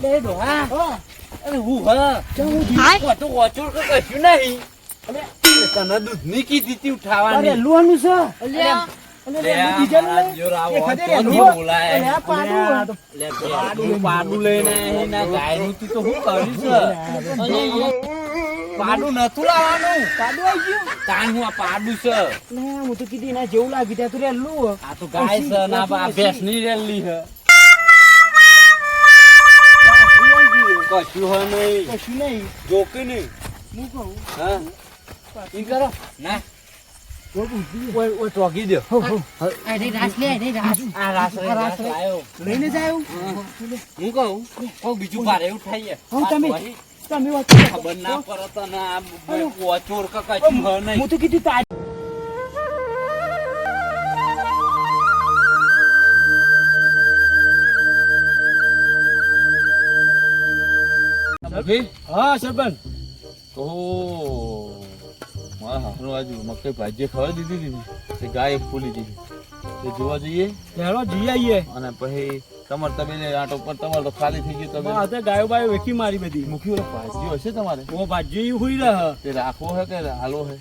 લે ડોહા અરે હું હા હું તો ઓચોર કે લઈને તું શું કર્યું પાડું નતું લાવવાનું. પાડું આવી ગયું. તાન હું આ પાડું છે. હું તો કીધી એના જેવું લાગ્યું ત્યાં તું રેલું આ તો ગાય છે ના આ ભેંસની રેલી છે. કશું હોય નહીં. કશું નહીં. જોકે નહીં. હું કહું? હા? ઈ કરો. ના. લઈને જાય હું. કહું? બીજું ભારે ઉઠાઈએ. તમે- વાત ખબર ના પડતો તને ઓચોર કે નહીં. હું તો કીધું તાર હા સરપંચ ઓહો મારા હાથનું આજુ મકઈ ભાજી ખવડાવી દીધી હતી તે ગાય ફૂલી દીધી. તે જોવા જઈએ? ચાલો જઈ આવીએ. અને પછી તમારે તમે આટો પર તમારે તો ખાલી થઈ ગયું તમે. હા ગાયો બાયો વેચી મારી બધી. મૂકી ઓલો ભાજીઓ હશે તમારે? ઓ એ હુઈ રહ. તે રાખવો હે કે હાલો હે?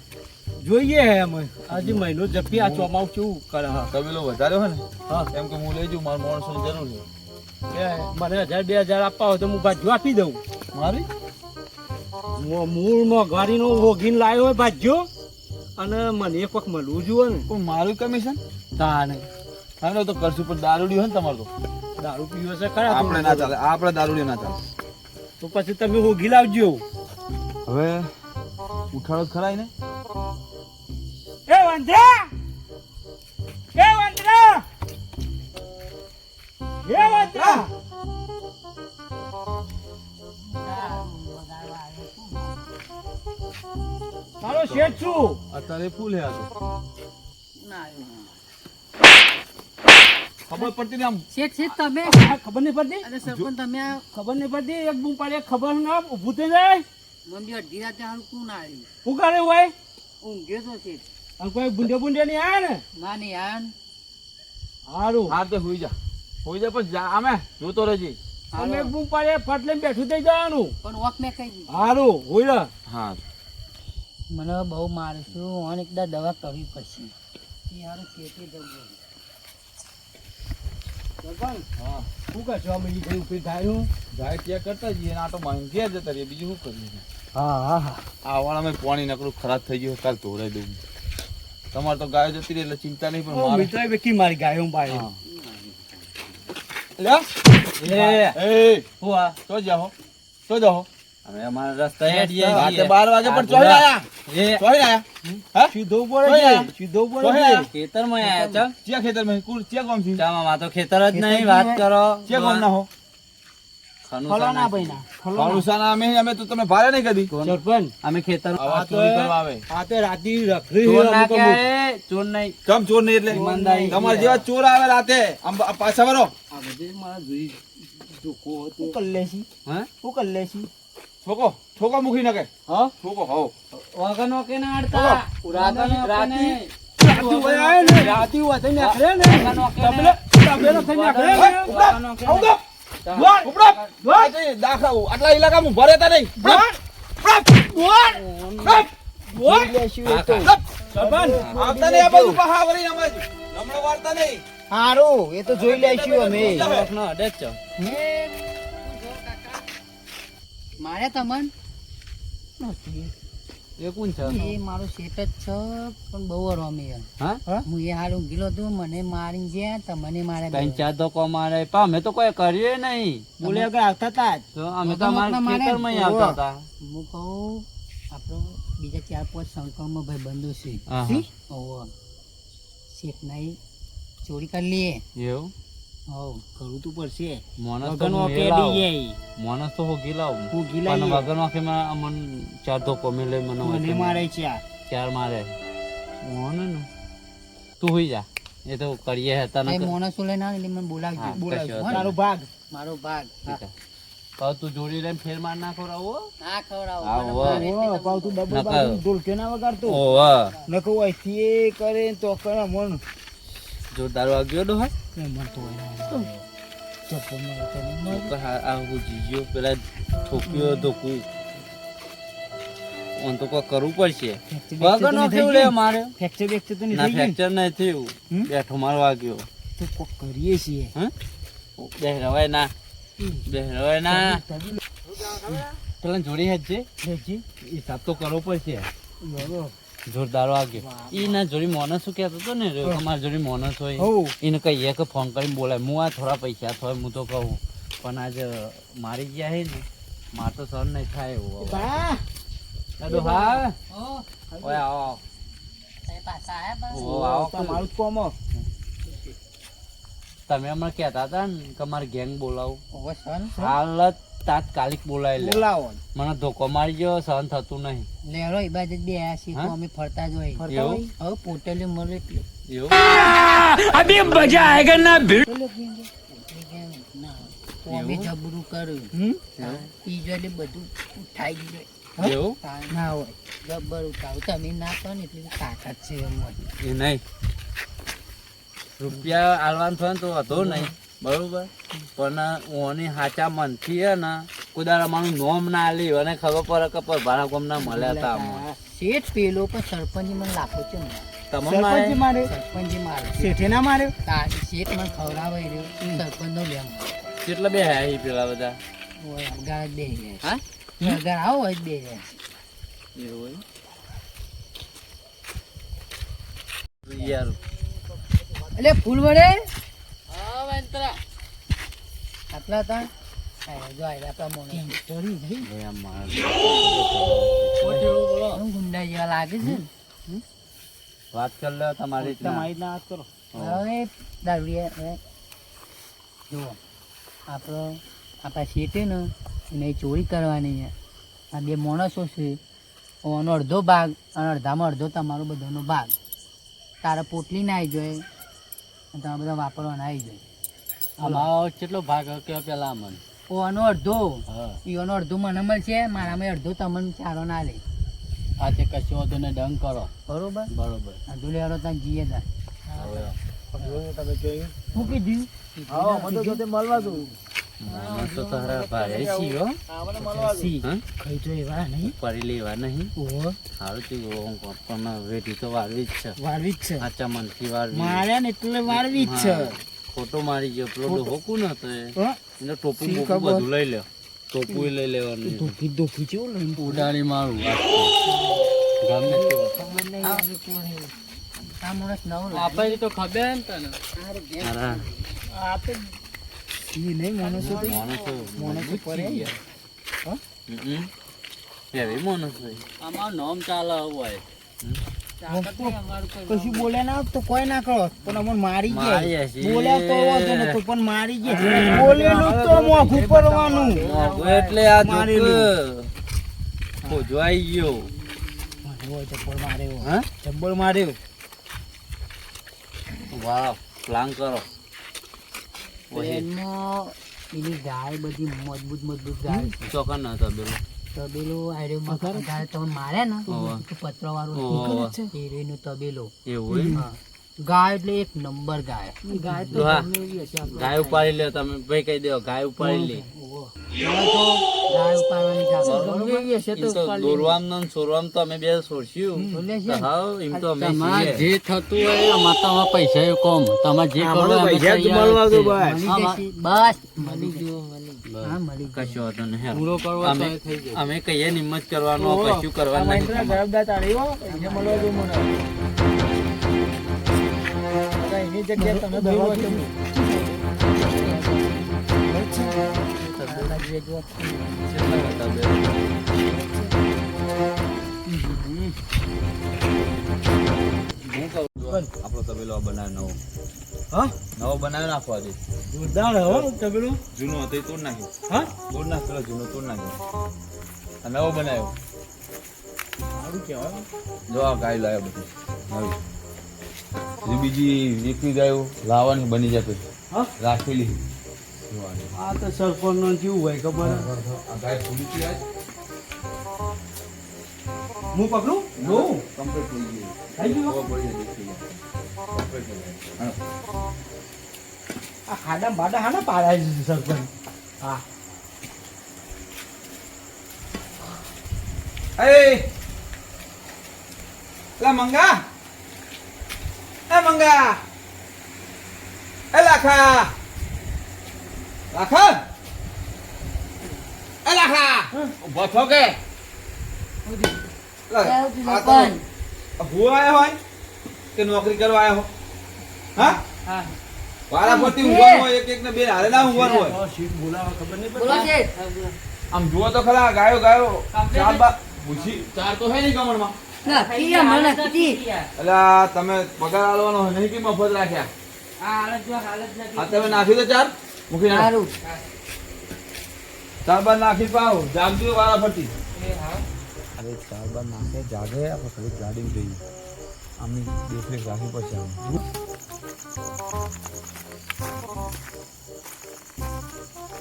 જોઈએ હે અમે. આજે મહિનો જપી આ ચોમાસું કેવું કરે? હા તબેલો વધારે હોય ને? હા. એમ કે હું લઈ જઉં મારા માણસોની જરૂર છે. મને હજાર બે હજાર આપવા હોય તો હું ભાજ્યો આપી દઉં. મારી? મો- મૂળમાં ગાડીનો ઓગીન લાવ્યો હોય ભાજીઓ અને મને એક વખત મળવું જોઈએ ને. પણ મારું કમિશન? તાને હવે તો કરશું પણ દારૂડી હોય ને તમારું તો. દારૂ પીવો છે ખરા આપણે ના ચાલે આપણે દારૂડી ના ચાલે. તો પછી તમે હોગી લાવજો. હવે ઉઠાડો ખરાય ને એ વંદરા એ વંદરા એ વંદરા તારો શેઠ છું. અત્યારે ફૂલ હે આ તો. ખબર પડતી ને આમ. શેઠ શેઠ તમે? ખબર નહીં પડતી? અરે સરપંચ તમે ખબર નહીં પડતી? એક બૂમ પાડે ખબર ના ઊભું થઈ જાય. મંદી અડધી રાતે હાલ કોણ આવ્યું શું કરે હોય? ઊંઘે તો શેઠ. અને કોઈ બુંડે બુંડે નહીં આવે ને? ના ને. યાર સારું હા તો હોઈ જા. હોઈ જા પણ અમે આમે જોતો રહેજે. અમે એક બૂમ પાડે ફાટલે બેઠું થઈ જવાનું. પણ વોક મેં કહી દીધું. સારું હોઈ જા. હા. મને બહુ મારે છું અને એકદા દવા કરવી પડશે. એ હારું કેતી જવું. સરપંચ હા. શું અમે એ ભાઈ ઉપરી થાયનું ગાય ત્યાં કરતા જઈએ ને માં ઘેર જતા રહીએ બીજું શું કરીએ હા હા હા. આ વાળામાં પાણી નકરું ખરાબ થઈ ગયું કાલ ધોરાઈ દઉં. તમારે તો ગાય જતી રહી એટલે ચિંતા નહીં પણ મિત્ર વેકી મારી ગાયો ભાઈ હા. લે. એ હું આ? તો જાઓ. તો જાઓ. અમે અમારા રસ્તા હેડીએ રાતે છીએ. બાર વાગે પણ ચોહી આયા એ. ચોહી આયા હા? સીધો પડે કોઈ છે આ? સીધો પડે કોઈ છે આ? ખેતરમાં આયા છો? ચિયા ખેતરમાં? કુલ ચિયા ગામથી ચામાં તો ખેતર જ નહીં વાત કરો. ચિયા ગામ ના હો? ફલાણા ભાઈના. ફલાણા. અમે અમે તો તમે ભારે નહીં કદી. સરપંચ. અમે ખેતર આવા ચોરી કરવા આવે. આ તો રાતી રખડી ચોર છે ના. ચોર નહીં. કમ ચોર નહીં એટલે? ઈમાનદારી. તમારા જેવા ચોર આવે રાતે. આમ પાછા વરો. આ બધે મારા જોઈ? હા શું કરી છોકો છોકો મૂકી નાખે. હા? છોકો હો. વાગનો કે ના અડતા રાતે- રાતે-. રાતી હોય આવે ને, રાતી હોય તો નીકળે ને. તબેલો- તબેલો થઈ નીકળે ને. વગર નો. કે આવું નહીં. તો દોડ, ઉપડો, દોડ. આ જઈ, દાખલા આટલા ઇલાકામાં ભરે તા નહીં. હારું, એ તો જોઈ લઈશું અમે. મારે તમન? એ કોણ છે? એ મારો શેઠ જ છે પણ બહુ રમી હા? હું? એ હારું ગીલો તું મને મારી ગયા તમને મારે કઈ ચાર ધોકો મારે. પા અમે તો કોઈ કર્યું નહીં. બોલે આગળ આવતા તા તો અમે તો મારા ખેતરમાં આવતા હતા હું કહું આપણો બીજા ચાર પાંચ સંકળમાં ભાઈ બંધુ છે. હા, હા. શેઠ નહીં ચોરી કરી લઈએ એવું? કરવું તો પડશે. માણસ તો હું તો હું ગીલા અને વગન. વગર અમન ચાર ધોકો મેલે મને મને મારે છે ચાર. મારે. મોન ને તું હોઈ જા. એ તો કરીએ હતા ને મોણસો લઈને આવે એટલે મને બોલાવજો બોલાવજો. ને? તારો ભાગ. મારો ભાગ. પાવ તું જોડી લઈને ફેર માર ના રહો ના ખવડાવો આવો. મને. મારે પાવ તું ડબલ ડોલકે ના વગાડતો. ઓવા નકો અહીંથી એ કરે તો કરે મન જોરદાર વાગ્યો ડો હા હોય. આ પેલા ઠોક્યો ધોકું ઓન તો કોઈ કરવું પડશે. ફ્રેક્ચર નો કેવું લે મારે. ફ્રેક્ચર બેક્ચર તો નહીં ના થઈ ગયું ફ્રેક્ચર નહીં થયું. બેઠો મારો વાગ્યો. તો કોક કરીએ છીએ. હં? બે ના. બે ના. પેલા જોડી હેજ. છે હિસાબ તો કરવો પડશે. બરોબર. જોરદાર વાગ્યો. એના ના જોડી મોનસ શું કહેતો હતો ને અમારા જોડી મોનસ હોય. એને કહીએ કે ફોન કરીને બોલાય. હું આ થોડા પૈસા થાય હું તો કહું. પણ આજે મારી ગયા હે ને માર તો સર નહીં થાય એવું. દાદુ હા. ઓય આવો. તમે પાછા આયા બા? ઓ આવો. તમે. હમણાં કહેતા હતા ને કે મારે ગેંગ બોલાવું. ઓવે સન હાલ જ તાત્કાલિક બોલાવી લે. બોલાવો. મને ધોકો મારી ગયો સહન થતું નહીં. લેરો એ બાજુ બે છીએ તો અમે ફરતા જ હોય. ફરતા હોય? હવે પોટેલી મળે એટલે એવું? પોટેલી કેમ કે? ના. અમે જબરું કર્યું. પીજો બધું ઉઠાઈ ગયું. એવું? ના હોય. જબર ઉઠાવું. તમે ના કરો ને એટલી તાકાત છે એમ એ નહીં. રૂપિયા આલવાનું થાય ને તો હતો નહીં. બરોબર? પણ ઓની સાચા મનથી હે ને કુદારા મારું નોમ ના આલી અને ખબર પડે કે પર ભાડા કોમ ના મળ્યા હતા અમને. શેઠ પેલો પણ સરપંચ મને લાખો છે ને. તમને સરપંચે મારે? મારે? સરપંચ મારે. શેઠે ના માર્યો શેઠ મને ખવડાવે રહ્યો. સરપંચ નો લેમ કેટલા બે હે પેલા બધા? હોય બે હા. છે આવો જ બે એવું યાર. એટલે ફૂલ વડે આટલા તા હા, જો આયલા આપણા માર કેમ? ગુંડા જેવા લાગે છે ને? વાત કરી લો તમારી તમારી ના. વાત કરો. હવે દારૂડિયા જુઓ આપણો આપણા શેઠે ને એને ચોરી કરવાની છે. આ બે માણસો છે. ઓનો અડધો ભાગ અને અડધામાં અડધો તમારો બધાનો ભાગ. તારા પોટલી ના આવી જોઈએ અને તમારે બધા વાપરવાના આવી જોઈએ અમારો કેટલો ભાગ કયો પેલા અમને? ઓનો અડધો. ઈઓનો અડધો મને મળશે મારામાં અડધો તમને ચારો ના લે. આ તે કશો વધુ ને ડંગ કરો. બરોબર? બરોબર. અડધો ત્યાં જીએ તા હવે તમે જોયું? શું કીધું? હા મને તો તે મળવા દઉં તો તારા? ખાઈ તો એવા નહીં. પડી લેવા નહીં. ઓહો. સારું થયું પણ વેઠી તો વાળવી જ છે. વાળવી જ છે. આચા મનથી વાળવી માર્યા ને એટલે વાળવી જ છે. ફોટો મારી ગયો. પેલો હોકું ના તો એ. હા? એને ટોપું? બધું લઈ લે ટોપું લઈ લેવાનું. ધોકી ધોકી જેવું લઈને ઉડાડી મારું. આપણે તો ખબર ને તને. હારું ઘેર. હારા. આ તો ઈ નહીં માણસો માણસો પડે? હમ. એવી માણસ હોય નામ ચાલે હોય. કશું બોલે ના તો કોઈ ના કરો પણ અમને મારી ગયા. હશે. તો વાંધો નતો પણ મારી ગયા. બોલેલું તો મોઘું પડવાનું એટલે આ મારેલું. ખોજવાઈ ગયો. ચપ્પલ માર્યો હા? ચપ્પલ માર્યો વાહ પ્લાન કરો. ટ્રેનમાં એની ગાય બધી મજબૂત મજબૂત ગાય ચોકન હતા ના તબેલો આર્યો ગાય તમે મારે ને? તો પતરા વાળું હોવે. નું તબેલો. એવું ગાય એટલે એક નંબર ગાય. ગાય તો ગાય ઉપાડી લે તમે. ભાઈ કહી દો ગાય ઉપાડી લે. ગાય ઉપાડવાની ગાય તો દોરવામાં ને સોરવામાં તો અમે બે સોરસ્યું. બોલે છે. તો ને? હાવ એમ તો અમે તમારે જે થતું હોય એમાં તમારે પૈસા એ કોમ. તમે જે કરવું પૈસા મળવા દો બસ. બસ મળી હા મળી કશો વાંધો નહીં પૂરો કરવો તો અમે અમે કહીએ નિમત કરવાનો કશું કરવાનું નહીં એને મળવા દો મને. એની જગ્યાએ તમે દવા હતા આપણો તબેલો આ બનાવે નવો. હા? નવો બનાવી નાખો આજે. જોરદાર હો તબેલું જૂનો હતો એ તોડ નાખ્યો. હા? તોડ નાખ પેલો જૂનો તોડ નાખ્યો. આ નવો બનાવ્યો. સારું કહેવાય. જો આ ગાય લાવ્યો બધું. નવી હજી બીજી એકવી ગાયો લાવવાની બની જાય પછી. હા? રાખેલી. આ તો સરપંચ નો કેવું હોય ખબર? આ ગાય ફૂલી છે આજ. હું પકડું? જોઉં? કમ્પ્લીટ થઈ ગયું થઈ ગયું? ખબર પડી જાય દેખી જાય. Complete થઈ જાય. હા. આ ખાડા બાડા હાના પાડ્યા છે સરપંચ હા એ લા મંગા એ મંગા એ લાખા લાખા એ લાખા ઊભો થો કે લા, આ તો હું આયો હોય કે નોકરી કરવા આવ્યો હા? હા? વારા ફરતી ઊંઘવાનું હોય એક એક ને બે હારે ના ઊંઘવાનું હોય. સીટ બોલાવા ખબર નહીં બોલો આમ જુઓ તો ખરા ગાયો ગાયો ચાર બા પૂછી ચાર તો હે નહીં આ તમે પગાર આલવાનો નહીં કે મફત રાખ્યા? આ હાલત જો હાલત નથી. આ તમે નાખી દો ચાર? મૂકી નાખ. ચાર બાર નાખી પાવ જાગજો વારા ફરતી અરે ચાર બાર નાખે જાગે આપણે ગાડી જઈએ આમની દેખરેખ રાખવી પડશે આમ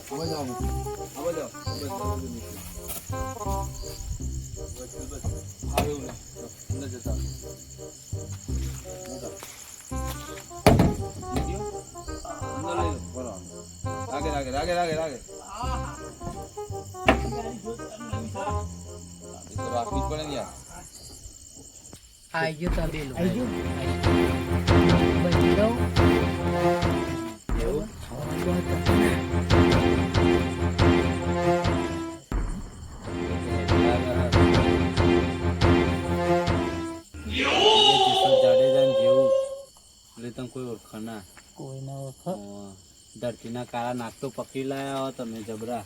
હવે જાઓ હવે જાઓ બસ બસ બસ હા એવું નહીં અંદર જતા રાગે રાગે રાગે રાગે રાગે એ તો રાખવી જ પડે ને યાર આઈ ગયો તબેલો આઈ ગયો તમે કોઈ ઓળખ ના. કોઈ ના ઓળખ ધરતીના કાળા નાક પકડી લાયા હો તમે જબરા.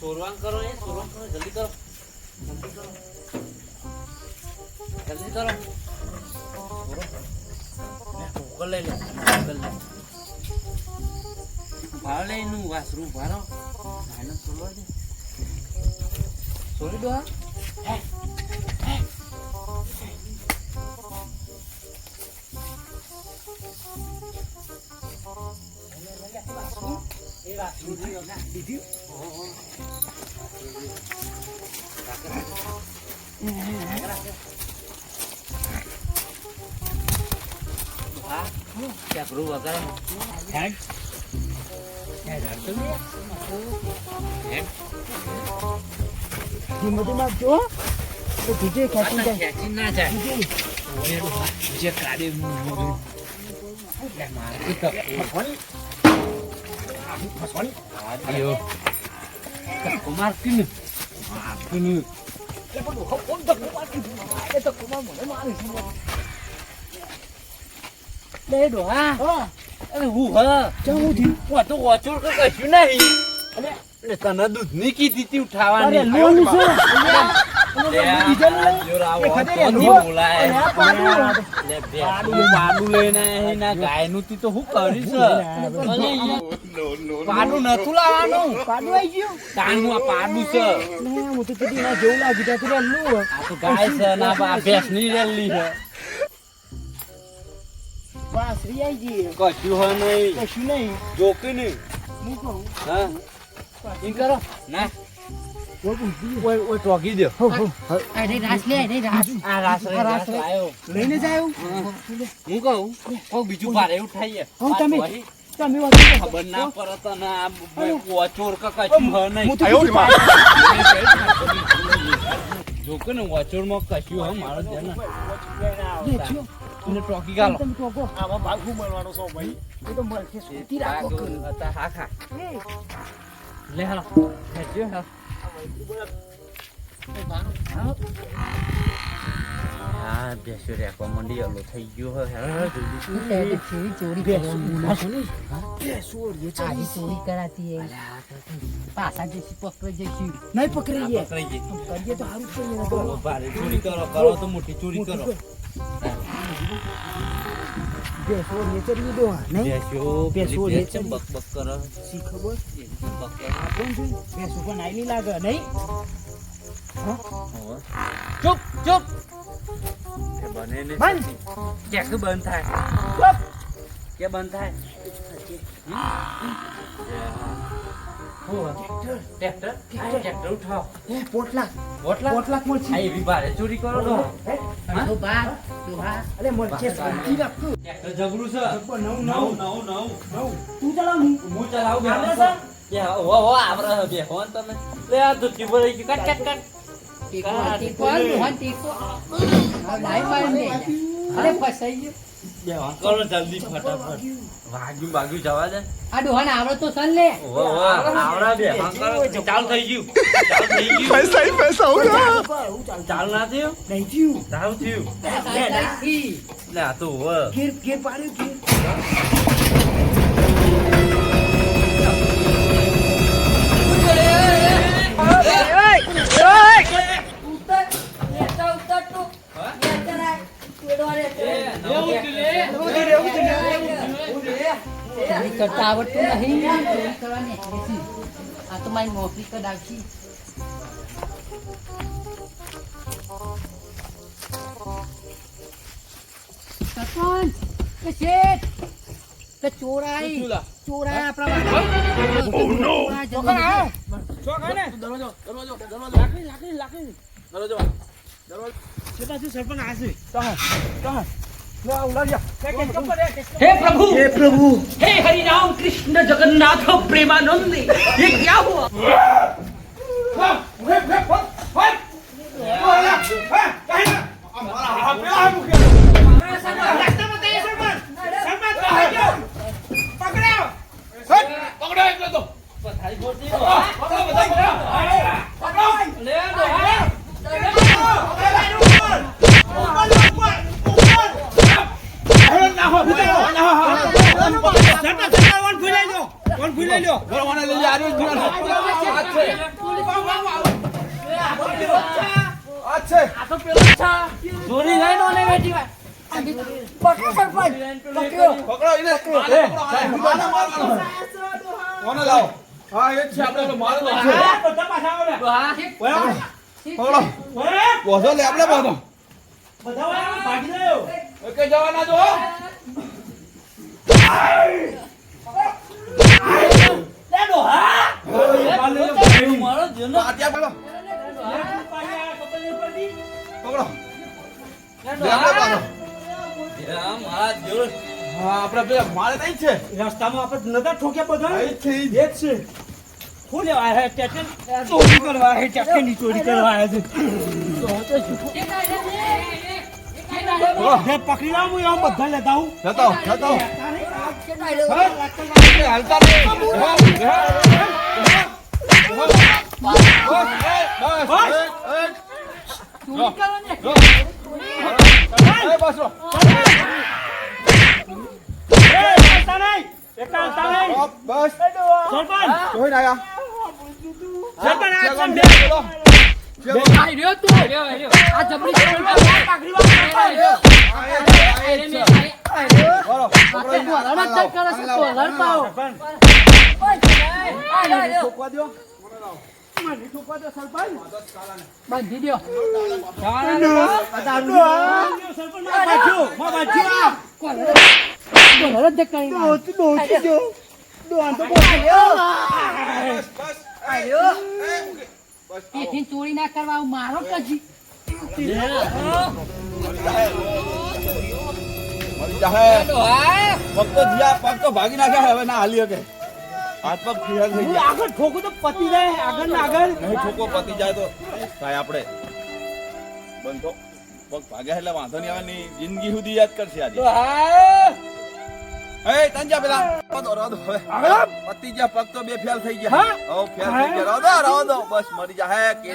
સોરવાન કરો એ, સોરવાન કરો, જલ્દી કરો. જલ્દી કરો. કુકર લઈ લે કુકર લે. લઈ નું વાસરું ભારો સોરી દો, હા? હા ચકરું વગર હેડ હેડ હડતો લે હેડ ધીમોધીમાં જો દૂધની કીધી તી ઉઠાવવાની અરે લોન છે લે, આ જોર આવો તો નહીં. બોલાય. લે, બે આડું પાડું. લઈને અહીં ના ગાયનું તો હું કરીશ? પાડું નતું લાવવાનું. પાડું આવી ગયું. તાનું આ પાડું છે. ને હું ના જેવું લાગી ત્યાં તો લું આ તો ગાય છે ના આ ભેંસની રેલી છે. વાસરી આવી ગઈ. કશું હોય નહીં. કશું નહીં. જોકે નહીં. હું કહું. હા? કરો. ના. ઓય ઓય ટોકી દો. અરે રાસ લે અરે રાસ. આ રાસ આ રાસ રાસ લઈને જાય હું કહું? કહું બીજું ભારે એવું થાય હું તમે- ખબર ના પડે તને વચોર કે કશું નહીં. હું તો આયો રે બાપ. જો કે ને વચોરમાં કશું હ મારો ધ્યાન તું ટોકી ગાલો. તમે ટોકો. આમાં ભાગ મળવાનો છો ભાઈ. એ તો મળશે સુતી રાખો હા ખા. લે હાલો. હેજો હાલો. હા બેસો રેકવા મંડી અલો થઈ ગયો હે જલ્દી. ચોરી ચોરી કરવાની? ચોરી કરાતી હે પાછા જઈશું પકડી જઈશું. નહીં પકડી કરીએ તો સારું છે ચોરી કરો કરો તો મોટી ચોરી કરો. બેસો નેચરી દો નહીં? બેસો બેસો પેલી લે ભેંસ ચમ બક બક કરે. શી ખબર? બક કરે. કોણ છે? બેસો પણ આઈલી લાગે નહીં? ચૂપ ચૂપ. બને ને. બંધ. કે કે બંધ થાય. કે બંધ થાય? ટ્રેક્ટર ટ્રેક્ટર ઉઠાવો એ પોટલા ઓટલા પોટલા મળશે આ એવી ભારે ચોરી કરો તો તો બા તો હા અરે મળશે શાંતિ રાખ ટ્રેક્ટર જબરું છે નવું નવું નવું નવું તું ચલાવ હું હું ચલાવું બે બે હો હો આવરે બે હો તમે લે આ દુખી ભરાઈ કટ કટ કટ ટેકો ટેકો આલ મોહન લાઈ મારી દે અરે ફસાઈ ગયો. બે હો કરો જલ્દી ફટાફટ. વાગ્યું વાગ્યું જવા દે. આ ડોહાન આવડે તો સન લે. ઓ ઓ આવડા બે હો ચાલ થઈ ગયું ચાલ થઈ ગયું. પૈસા ઈ પૈસા હોગા ચાલ ના થયું? નહીં થયું. ચાલ થયું. લે આ તો હો ગીર ગીર પાડ્યું ગેર કરતા આવડતું નહીં. આ તો મારી નોકરી કદાચી સરપંચ કે શેઠ કે ચોરાઈ. ચોરાઈ આપણા ચોરાઈ જમીન. हे प्रभु हे प्रभु हे हरि राम कृष्ण जगन्नाथ प्रेमानंद ये क्या हुआ ચોરી મારો મારે મારા છે? રસ્તામાં આપણે નતા ઠોક્યા બધા? એ જ છે. શું લેવા છે ટ્રેક્ટર? ચોરી કરવા આવ્યા છે, ટ્રેક્ટરની ચોરી કરવા હે, પકડી લાવ હું એવા બધા લેતા આવું ચોરી કરવાની એ, ચાલતા નહીં. એ ચાલતા નહીં. દો સરપંચ, જ દેખાય બે. આઈ રહ્યો તું આ જબરી ચોરી કરવા પાઘડી વાળો આઈ રહ્યો આ તો ગોળામાં ચલ કરે છે ગોળાર પાવ બાંધી દ્યો સરપંચ, માં બાજુ, માં બાજુ આ. ગોળાર જ? ધક્કાઈ માર. તેથી ચોરી ના કરવા મારો પછી મરી જાહે પગ તો જ્યાં પગ તો ભાગી નાખ્યા હવે ના હાલી શકે હાથ પગ ફિહાલ થઈ ગયા. આગળ ઠોકું તો પતી જાય આગળ ને આગળ. નહીં ઠોકો પતી જાય તો. થાય આપણે બંધો પગ ભાગ્યા એટલે વાંધો નહીં આવે જિંદગી સુધી યાદ કરશે આજે. એ તંજા પેલા. હવે પતી ગયા પગ તો બે ફેલ થઈ ગયા. હો? ફેલ થઈ ગયા. રાધો રાધો બસ મરી જા. હે કે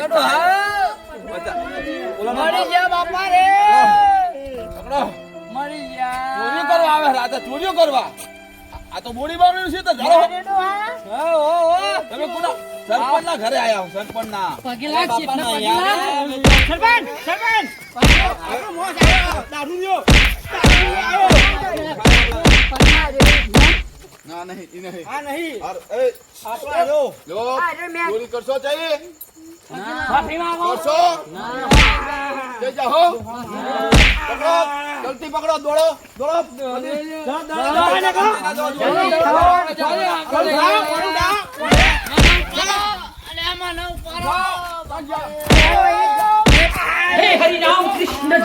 મરી જા બાપા રે. પકડો મરી જા. ચોરીઓ કરવા આવે રાધા ચોરીઓ કરવા. આ તો બોડી બારનું છે તો ધરો. તમે કોના? સરપંચ ના ઘરે આયા હું સરપંચ ના. સરપંચ સરપંચ. દારૂ લ્યો. ના નહીં ઈ જલ્દી પકડો દોડો દોડો.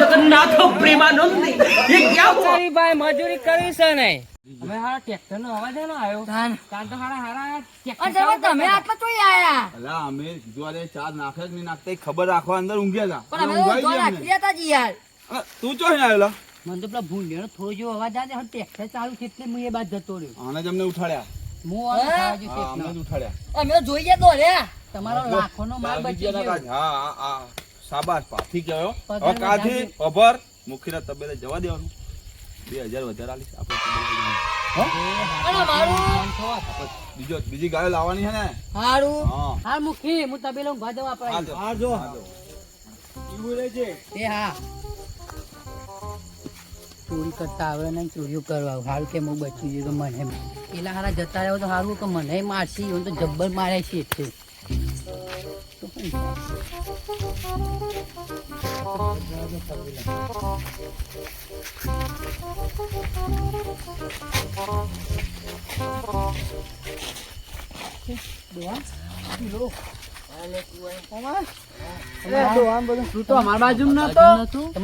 જગન્નાથ પ્રેમાનંદ મજૂરી કરી છે ને. અમે હારા ટ્રેક્ટર નો અવાજ એનો આવ્યો. તાન. તાન તો હારા હારા tractor તમે તમે આટલા ચોઈ આયા? અલા અમે કીધું અરે નાખે કે નહીં નાખતા? ખબર રાખવા અંદર ઊંઘ્યા હતા પણ અમે તો ઊંઘાઈ જો ગયા રાખી હતા જી યાર. અમને. અ, તું આવેલા? મને તો પેલા ભૂંડિયાનો થોડો જેવો અવાજ આવે હવે ટ્રેક્ટર ચાલુ છે એટલે હું એ બાદ જતો રહ્યો. આને જ અમને ઉઠાડ્યા. હું આને ખાવા જો હા અમને જ ઉઠાડ્યા. અમે જોઈ ગયા તો રે તમારો લાખોનો માલ બચી ગયો. હા હા શાબાશ પાથી ગયો. હવે કાથી. અભર. મુખીના તબેલે જવા દેવાનું. બે હજાર વધારે આલીશ. આપણે બીજો બીજી ગાયો લાવવાની છે ને? હારું? હાર મુખી હું તબેલો આપણે હાલ જો. હા જો હાલ. જો. એવું રહે છે? એ હા. ચોરી કરતા આવડે નહીં ચોરીઓ કરવા હારું કે હું બચી ગયો મને પેલા હારા જતા રહ્યો તો હારું કે મને મારશી. હું તો જબ્બર મારે છે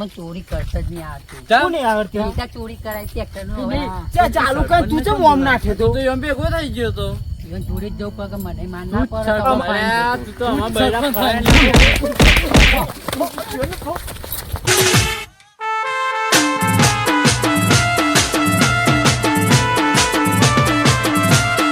ચોરી કરતા જ નહીં આવતું ચોરી કરાય ચાલુ કર તું ચમ ઓમ નાખે તો એમ ભેગો થઈ ગયો તો. ઇવન ચોરી જ જવું પડે કે મને માર ના પડે તો તું અમારા બૈરા